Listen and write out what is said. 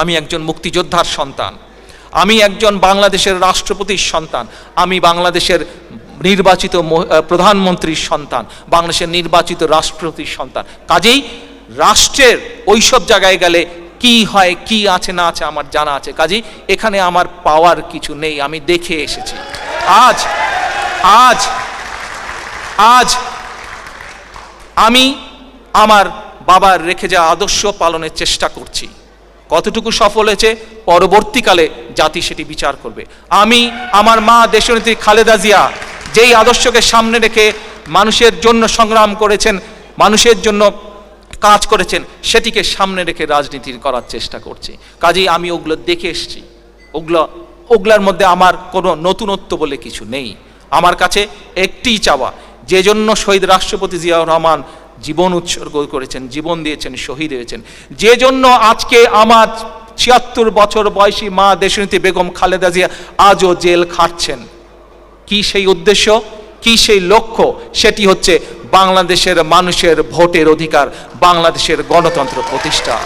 আমি একজন মুক্তিযোদ্ধার সন্তান। আমি একজন বাংলাদেশের রাষ্ট্রপতির সন্তান। আমি বাংলাদেশের নির্বাচিত প্রধানমন্ত্রীর সন্তান, বাংলাদেশের নির্বাচিত রাষ্ট্রপতির সন্তান। কাজেই রাষ্ট্রের ওইসব জায়গায় গেলে কি হয়, কি আছে, না আছে আমার জানা আছে। কাজেই এখানে আমার পাওয়ার কিছু নেই, আমি দেখে এসেছি। আজ আজ আজ আমি আমার বাবার রেখে যাওয়া আদর্শ পালনের চেষ্টা করছি। কতটুকু সফল হয়েছে? পরবর্তীকালে জাতি সেটি বিচার করবে। আমি, আমার মা দেশনেত্রী খালেদা জিয়া, যেই আদর্শকে সামনে রেখে মানুষের জন্য সংগ্রাম করেছেন, মানুষের জন্য কাজ করেছেন, সেটিকে সামনে রেখে রাজনীতি করার চেষ্টা করছি। কাজেই আমি ওগুলো দেখে এসেছি। ওগুলো, ওগুলার মধ্যে আমার কোনো নতুনত্ব বলে কিছু নেই। আমার কাছে একটিই চাওয়া, যে জন্য শহীদ রাষ্ট্রপতি জিয়াউর রহমান জীবন উৎসর্গ করেছেন, জীবন দিয়েছেন, শহীদ হয়েছেন। যে জন্য আজকে আমার ছিয়াত্তর বছর বয়সী মা দেশনীতি বেগম খালেদা জিয়া আজও জেল খাটছেন। কি সেই উদ্দেশ্য? কি সেই লক্ষ্য? সেটি হচ্ছে বাংলাদেশের মানুষের ভোটের অধিকার, বাংলাদেশের গণতন্ত্র প্রতিষ্ঠা।